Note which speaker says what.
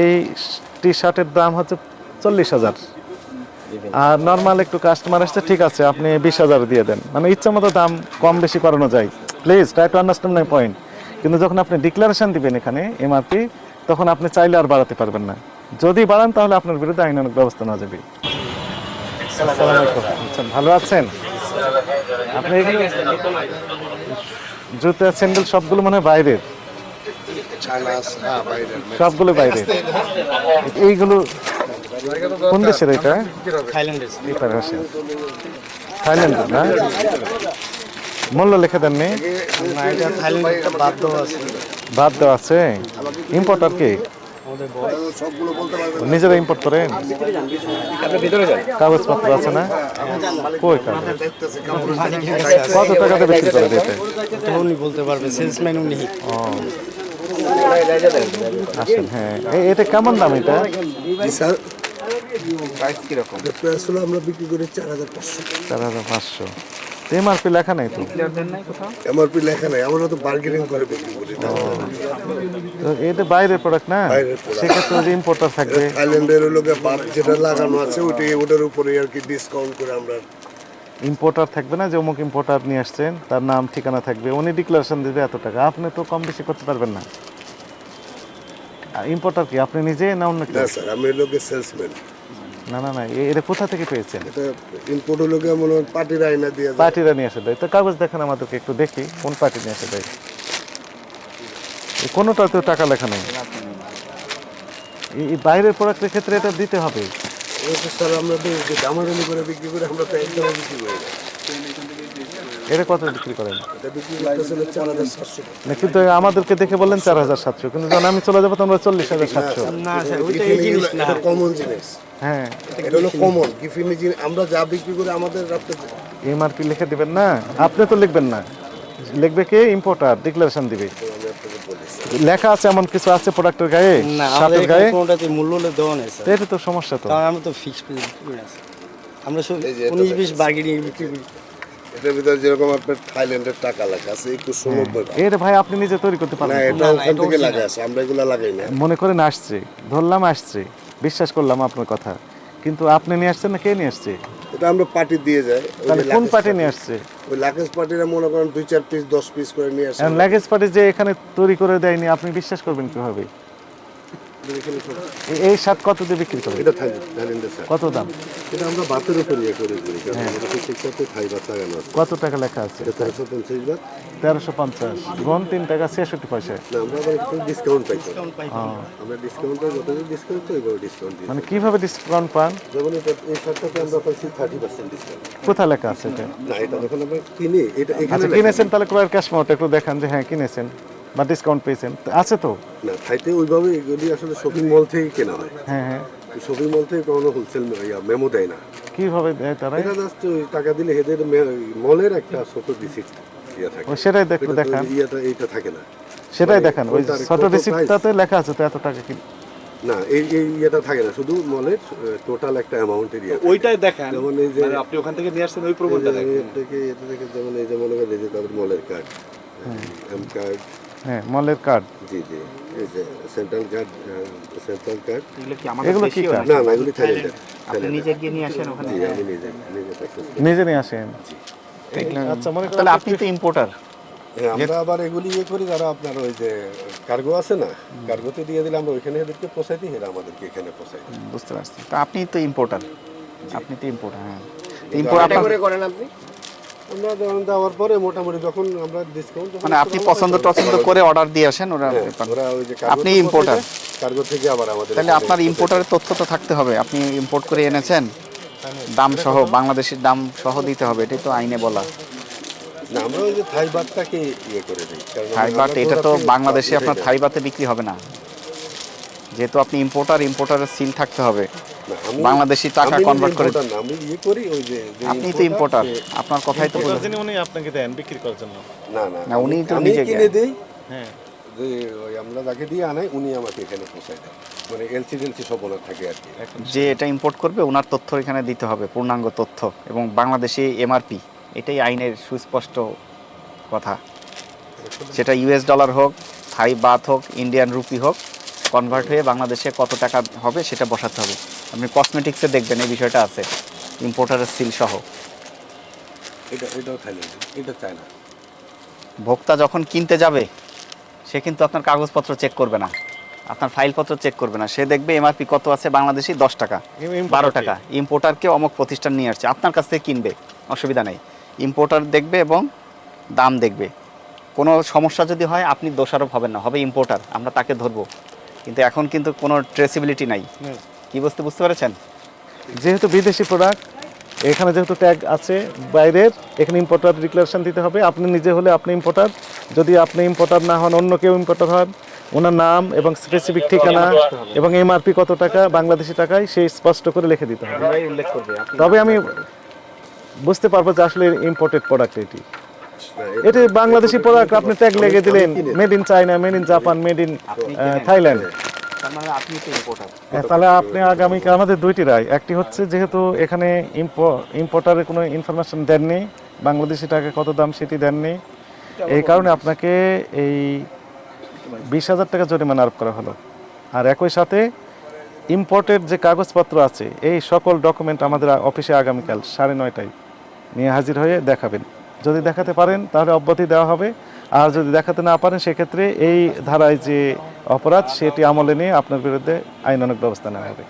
Speaker 1: এই টি শার্টের দাম হচ্ছে চল্লিশ হাজার। আর নর্মাল একটু কাস্টমার আসছে ঠিক আছে আপনি বিশ হাজার দিয়ে দেন। মানে ইচ্ছা মতো দাম কম বেশি করানো যায়। Please try to understand my point কিন্তু যখন আপনি ডিক্লারেশন দিবেন এখানে এমআরপি তখন আপনি চাইলে আর বাড়াতে পারবেন না। যদি বাড়ান তাহলে আপনার বিরুদ্ধে আইনানুক ব্যবস্থা নেওয়া যাবে। আচ্ছা, ভালো আছেন? আপনি জুতা স্যান্ডেল সবগুলো মানে বাইরের। সবগুলো বাইরে এইগুলো কোন দেশের এটা?
Speaker 2: থাইল্যান্ডের।
Speaker 1: না? মূল্য লিখে দেননি
Speaker 2: না। এটা থাইল্যান্ডের বাধ্য আছে।
Speaker 1: বাদ দেওয়া আছে। ইম্পোর্টার কি? নিজেরা ইম্পোর্ট করেন? কাগজপত্র আছে না? কই কত টাকাতে বিক্রি করে দিতে
Speaker 2: উনি বলতে পারবে সেলসম্যান উনি।
Speaker 1: আসেন হ্যাঁ। এটা কেমন দাম এটা?
Speaker 3: স্যার। প্রাইস কীরকম? প্রাইস হলো আমরা বিক্রি করি চার হাজার পাঁচশো।
Speaker 1: চার হাজার পাঁচশো। এমআরপি লেখা নেই তো?
Speaker 3: এমআরপি লেখা নাই আমরা তো বার্গেনিং করে বিক্রি করি।
Speaker 1: এটা বাইরের প্রোডাক্ট না। সেক্ষেত্রে ইম্পোর্টার থাকবে
Speaker 3: থাইল্যান্ডের লোকে যেটা লাগানো আছে ওটার উপরে আর কি ডিসকাউন্ট করে আমরা
Speaker 1: ইম্পোর্টার থাকবে না যে অমুক ইম্পোর্টার নিয়ে আসছেন তার নাম ঠিকানা থাকবে উনি ডিক্লারেশন দেবে এত টাকা। আপনি তো কম বেশি করতে পারবেন না। ইম্পোর্টার কি? আপনি নিজে না অন্য কেউ?
Speaker 3: না স্যার আমি লোকে সেলসম্যান
Speaker 1: না না না এটা কোথা থেকে পেয়েছেন?
Speaker 3: এটা ইম্পোর্ট লোকে মনে হয় পার্টির আইনা দিয়ে।
Speaker 1: পার্টিরা নিয়ে এসে দেয়। তো কাগজ দেখেন আমাদেরকে একটু দেখি কোন পার্টি নিয়ে এসে দেয়। এ কোনোটাতে টাকা লেখা নেই। বাইরের প্রোডাক্টের ক্ষেত্রে এটা দিতে হবে।
Speaker 3: স্যার আমরা করে বিক্রি করি আমরা তো একদম বিক্রি করি না
Speaker 1: এটা কত বিক্রি করেন? না কিন্তু আমাদেরকে দেখে বললেন চার হাজার সাতশো কিন্তু যখন আমি চলে যাব তোমরা চল্লিশ হাজার সাতশো।
Speaker 2: না স্যার ওইটা এই জিনিস
Speaker 3: কমন জিনিস।
Speaker 1: হ্যাঁ।
Speaker 3: এটা হলো কমন গিফিনি জিনিস। আমরা যা বিক্রি করি আমাদের রাখতে
Speaker 1: এমআরপি লিখে দিবেন না? আপনি তো লিখবেন না। লিখবে কে? ইম্পোর্টার ডিক্লারেশন দিবে। লেখা আছে এমন কিছু আছে প্রোডাক্টের গায়ে?
Speaker 2: না আমাদের
Speaker 1: শার্টের গায়ে?
Speaker 2: কোনোটাতে মূল্য দেওয়া নেই স্যার।
Speaker 1: এটা তো সমস্যা তো।
Speaker 2: কারণ আমরা তো ফিক্স প্রাইস। আমরা সব
Speaker 3: এই যে এটা
Speaker 2: উনিশ বিশ বার্গেনিং বিক্রি করি।
Speaker 3: এটার ভিতরে যেরকম আপনার থাইল্যান্ডের টাকা লেখা আছে একুশশো নব্বই
Speaker 1: এর ভাই আপনি নিজে তৈরি করতে পারেন না
Speaker 3: এটা ওখান থেকে লাগা আছে আমরা এগুলা লাগাই না।
Speaker 1: মনে করেন আসছে ধরলাম আসছে বিশ্বাস করলাম আপনার কথা। কিন্তু আপনি নিয়ে আসছেন না কে নিয়ে আসছে?
Speaker 3: এটা আমরা পার্টি দিয়ে যাই
Speaker 1: তাহলে কোন পার্টি নিয়ে আসছে?
Speaker 3: ওই লাকেশ পার্টিরা মনে করেন দুই চার পিস দশ পিস করে নিয়ে আসে।
Speaker 1: লাগেজ পার্টি যে এখানে তৈরি করে দেয়নি, আপনি বিশ্বাস করবেন কীভাবে? এই কত দিয়ে বিক্রি
Speaker 3: এটা থাইল্যান্ডের
Speaker 1: কত দাম?
Speaker 3: এটা আমরা বাতের উপর ইয়ে করে করি কারণ আমাদের ঠিকঠাক থাই বাত লাগানো আছে
Speaker 1: কত টাকা লেখা আছে?
Speaker 3: তেরোশো পঞ্চাশ বাত
Speaker 1: তেরোশো পঞ্চাশ। গন তিন টাকা ছেষট্টি পয়সা।
Speaker 3: না আমরা আবার একটু ডিসকাউন্ট পাই আমরা ডিসকাউন্ট পাই যত ডিসকাউন্ট তো ওইভাবে ডিসকাউন্ট দিই
Speaker 1: মানে কীভাবে ডিসকাউন্ট পান?
Speaker 3: যেমন এই আমরা পাইছি থার্টি পার্সেন্ট ডিসকাউন্ট
Speaker 1: কোথায় লেখা আছে এটা?
Speaker 3: না এটা যখন আমরা কিনি এটা এখানে
Speaker 1: আচ্ছা কিনেছেন তাহলে ক্রয়ের ক্যাশ মোট একটু দেখান যে হ্যাঁ কিনেছেন। বা ডিসকাউন্ট পেয়েছেন। আছে তো?
Speaker 3: না থাইতে ওইভাবে এগুলি আসলে শপিং মল থেকে কেনা হয়।
Speaker 1: হ্যাঁ হ্যাঁ।
Speaker 3: শপিং মল থেকে কোনো হোলসেল মেমো দেয় না।
Speaker 1: কীভাবে দেয় তারা?
Speaker 3: এটা জাস্ট ওই টাকা দিলে হেদের মলের একটা ছোট রিসিট ইয়ে থাকে।
Speaker 1: সেটাই
Speaker 3: এটা
Speaker 1: দেখান।
Speaker 3: এইটা থাকে না।
Speaker 1: সেটাই
Speaker 3: মানে
Speaker 1: দেখান ওই ছোট রিসিপ্টটাতে লেখা আছে তো এত টাকা কি?
Speaker 3: না এই এই ইয়েটা থাকে না শুধু মলের টোটাল একটা অ্যামাউন্টের ইয়ে থাকে।
Speaker 4: ওইটাই দেখেন
Speaker 3: যেমন এই যে
Speaker 4: মানে আপনি ওখান থেকে নিয়ে আসছেন ওই
Speaker 3: যে
Speaker 4: দেখেন।
Speaker 3: এটা থেকে এটা থেকে যেমন এই যে মনে করেন যে তাদের মলের কার্ড এম কার্ড
Speaker 1: হ্যাঁ মলের card
Speaker 3: G G central card central card
Speaker 4: এগুলো কি আমাদের
Speaker 1: এগুলো কি কার্ড
Speaker 3: না না এগুলি থাইল্যান্ডের
Speaker 4: আপনি নিজে গিয়ে নিয়ে আসেন ওখানে?
Speaker 3: জি আমি নিজে নিজে করি।
Speaker 1: নিয়ে আসেন। আচ্ছা মনে
Speaker 4: তাহলে আপনি তো ইম্পোর্টার
Speaker 3: হ্যাঁ, আমরা আবার এগুলি ইয়ে করি যারা আপনার ওই যে কার্গো আছে না কার্গোতে দিয়ে দিলে আমরা ওইখানে এদেরকে পোষাই দিই এরা আমাদেরকে এখানে পোষাই
Speaker 4: বুঝতে পারছি। তো আপনি তো ইম্পোর্টার আপনি তো ইম্পোর্টার হ্যাঁ।
Speaker 3: ইম্পোর্ট
Speaker 4: ইম্পোর্ট
Speaker 3: করেন আপনি? আমরা দেওয়ার পরে মোটামুটি যখন আমরা ডিসকাউন্ট
Speaker 4: মানে আপনি পছন্দ করে অর্ডার দিয়ে আসেন ওরা
Speaker 3: ওরা ওই যে
Speaker 4: আপনি importer?
Speaker 3: কার্গো থেকে আবার আমাদের
Speaker 4: তাহলে আপনার ইম্পোর্টারের তথ্য তো থাকতে হবে। আপনি ইম্পোর্ট করে এনেছেন দাম সহ বাংলাদেশের দাম সহ দিতে হবে এটাই তো আইনে বলা।
Speaker 3: আমরা ওই যে থাই বাতটাকে ইয়ে করে দিই
Speaker 4: থাই
Speaker 3: আমরা
Speaker 4: এটা তো বাংলাদেশে আপনার
Speaker 3: যায়।
Speaker 4: থাই বাতে বিক্রি হবে না। যেহেতু আপনি ইম্পোর্টার ইম্পোর্টারের সিল থাকতে হবে। বাংলাদেশি টাকা convert করে-
Speaker 3: আমি ইয়ে করি ওই যে
Speaker 4: আপনি তো ইম্পোর্টার আপনার কথাই তো বলুন
Speaker 1: যিনি উনি আপনাকে দেন বিক্রি করার জন্য।
Speaker 3: না না
Speaker 4: না, উনি তো নিজে
Speaker 3: কিনে দেই।
Speaker 1: হ্যাঁ।
Speaker 3: যে ওই আমরা যাকে দিয়ে আনাই উনি আমাকে এখানে পৌঁছায় দেয় মানে এলসি টেলসি সব ওনার থাকে আর কি।
Speaker 4: যে এটা ইম্পোর্ট করবে ওনার তথ্য এখানে দিতে হবে পূর্ণাঙ্গ তথ্য। এবং বাংলাদেশি এমআরপি এটাই আইনের সুস্পষ্ট কথা। সেটা ইউএস ডলার হোক থাই বাথ হোক ইন্ডিয়ান রুপি হোক কনভার্ট হয়ে বাংলাদেশে কত টাকা হবে সেটা বসাতে হবে। আপনি কসমেটিক্সে দেখবেন এই বিষয়টা আছে ইম্পোর্টারের সিল সহ।
Speaker 3: এটা এটাও থাইল্যান্ড এটা চায়না
Speaker 4: ভোক্তা যখন কিনতে যাবে সে কিন্তু আপনার কাগজপত্র চেক করবে না। আপনার ফাইলপত্র চেক করবে না। সে দেখবে এমআরপি কত আছে বাংলাদেশি? দশ টাকা বারো টাকা। ইম্পোর্টারকে অমুক প্রতিষ্ঠান নিয়ে আসছে আপনার কাছ থেকে কিনবে অসুবিধা নেই। ইম্পোর্টার দেখবে এবং দাম দেখবে। কোনো সমস্যা যদি হয় আপনি দোষারোপ হবেন না হবে ইম্পোর্টার আমরা তাকে ধরবো। কিন্তু এখন কিন্তু কোনো ট্রেসিবিলিটি নাই। কি বুঝতে বুঝতে পেরেছেন?
Speaker 1: যেহেতু বিদেশি প্রোডাক্ট এখানে যেহেতু ট্যাগ আছে বাইরের এখানে ইম্পোর্টার ডিক্লারেশন দিতে হবে। আপনি নিজে হলে আপনি ইম্পোর্টার যদি আপনি ইম্পোর্টার না হন অন্য কেউ ইম্পোর্টার হন ওনার নাম এবং স্পেসিফিক ঠিকানা এবং এমআরপি কত টাকা বাংলাদেশি টাকায় সেই স্পষ্ট করে লিখে দিতে হবে। তবে আমি বুঝতে পারব যে আসলে ইম্পোর্টেড প্রোডাক্ট এটি। এটি বাংলাদেশি প্রোডাক্ট আপনি ট্যাগ লেগে দিলেন made in China made in Japan made in Thailand
Speaker 4: মানে
Speaker 1: হ্যাঁ, তাহলে আপনি আগামীকে আমাদের দুইটি রায়। একটি হচ্ছে যেহেতু এখানে ইম্পোর্টারের কোনো ইনফরমেশন দেননি বাংলাদেশি টাকা কত দাম সেটি দেননি। এই কারণে আপনাকে এই বিশ হাজার টাকা জরিমানা আরোপ করা হলো। আর একই সাথে ইম্পোর্টের যে কাগজপত্র আছে এই সকল ডকুমেন্ট আমাদের অফিসে আগামীকাল সাড়ে নয়টায় নিয়ে হাজির হয়ে দেখাবেন। যদি দেখাতে পারেন তাহলে অব্যাহতি দেওয়া হবে। আর যদি দেখাতে না পারেন সেক্ষেত্রে এই ধারায় যে অপরাধ সেটি আমলে নিয়ে আপনার বিরুদ্ধে আইনানুক ব্যবস্থা নেওয়া হবে।